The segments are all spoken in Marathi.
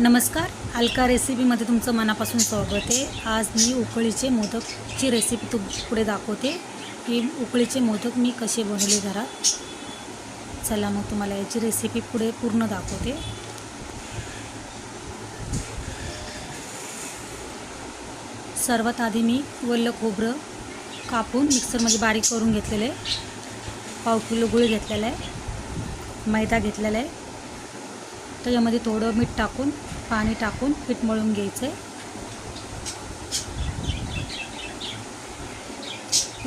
नमस्कार. अलका रेसिपीमध्ये तुमचं मनापासून स्वागत आहे. आज मी उकळीचे मोदकची रेसिपी तुम पुढे दाखवते. की उकळीचे मोदक मी कसे बनवले घरात चला मग तुम्हाला याची रेसिपी पुढे पूर्ण दाखवते. सर्वात आधी मी वल्ल खोबरं कापून मिक्सरमध्ये बारीक करून घेतलेलं आहे. पाव किलो गुळ घेतलेला आहे. मैदा घेतलेला आहे. त्याच्यामध्ये थोडं मीठ टाकून पाणी टाकून पीठ मळून घ्यायचं आहे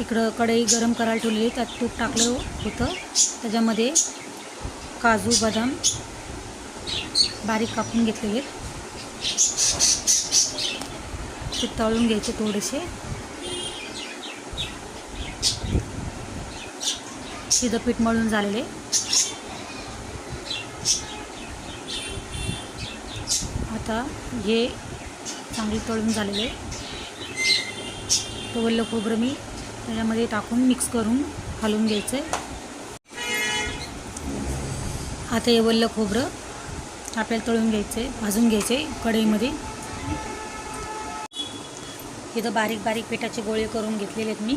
इकडं कढई गरम करायला ठेवलेली त्यात तूप टाकलं होतं. त्याच्यामध्ये काजू बदाम बारीक कापून घेतलेले ते तळून घ्यायचे थोडेसे. तिथं पीठ मळून झालेले आता हे चांगले तळून झालेले तो वल्ल खोबरं मी त्याच्यामध्ये टाकून मिक्स करून हलवून घ्यायचं आहे. आता हे वल्ल खोबरं आपल्याला तळून घ्यायचं आहे भाजून घ्यायचे कढईमध्ये. इथं बारीक बारीक पिठाचे गोळे करून घेतलेले आहेत मी.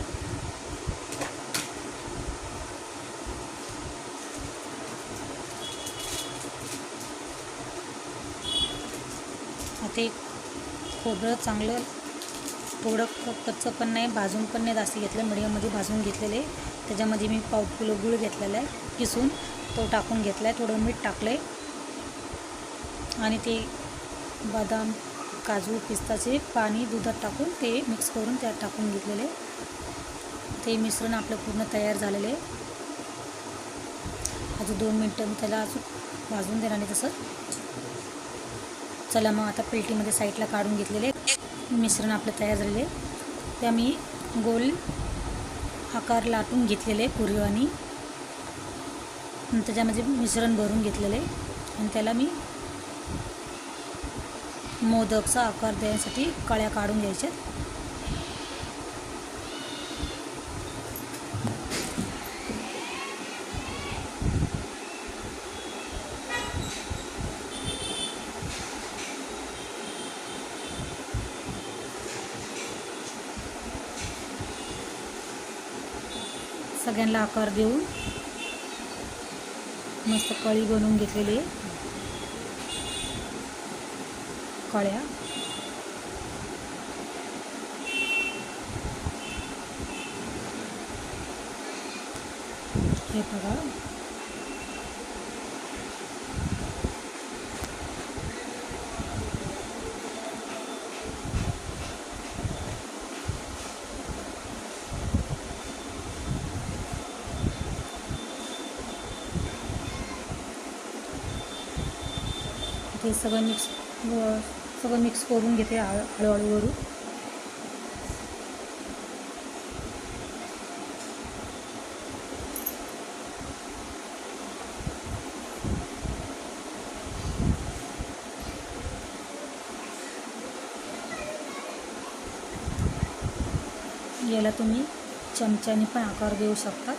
ते खोबरं चांगलं थोडं कच्चं पण नाही भाजून पण नाही जास्त घेतलं. मिडियममध्ये भाजून घेतलेले त्याच्यामध्ये मी पाव किलो गूळ घेतलेला आहे. किसून तो टाकून घेतला आहे थोडं मीठ टाकलं आहे आणि ते बदाम काजू पिस्ताचे पाणी दुधात टाकून ते मिक्स करून त्यात टाकून घेतलेले ते मिश्रण आपलं पूर्ण तयार झालेलं आहे. अजून दोन मिनटं मी त्याला अजून भाजून देणार नाही तसं. चला मग आता पेटीमध्ये साईडला काढून घेतलेले. मिश्रण आपलं तयार झालेले. ते त्या मी गोल आकार लाटून घेतलेले पुरी आणि त्याच्यामध्ये मिश्रण भरून घेतलेले. आणि त्याला मी मोदकचा आकार देण्यासाठी कळ्या काढून घ्यायच्या सगळ्यांना आकार देऊन मस्त कळी बनवून घेतलेली आहे. कळ्या. हे बघा. हे सगळं मिक्स सगळं मिक्स करून घेते हळ- हळूहळू वरून याला तुम्ही चमच्याने पण आकार देऊ शकता.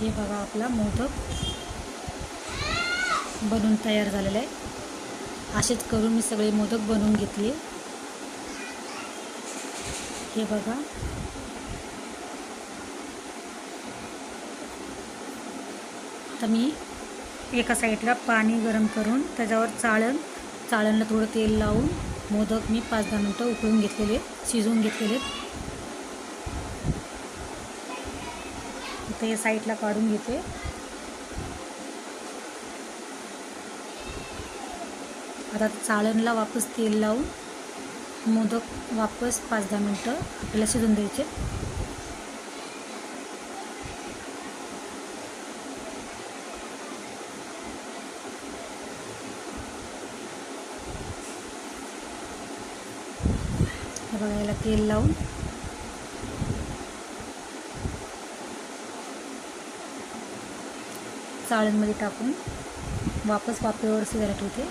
हे बघा आपला मोदक बनवून तयार झालेला आहे. असेच करून मी सगळे मोदक बनवून घेतले. हे बघा. आता मी एका साईडला पाणी गरम करून त्याच्यावर चाळण चाळणला थोडं तेल लावून मोदक मी पाच दहा मिनटं उकळून घेतलेले शिजवून घेतलेले. आता हे साईडला काढून घेते. आता चाळणला वापस तेल लावून मोदक वापस पाच दहा मिनटं आपल्याला शिजून द्यायचे. बघायला तेल लावून चाळणमध्ये टाकून वापस पापेवर शिजायला ठेवते.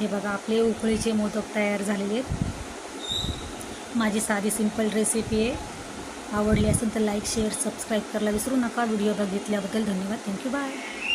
हे बघा आपले उकळीचे मोदक तयार झालेले आहेत. माझी साधी सिंपल रेसिपी आहे. आवडली असेल तर लाईक शेअर सबस्क्राईब करायला विसरू नका. व्हिडिओ बघितल्याबद्दल धन्यवाद. Thank you bye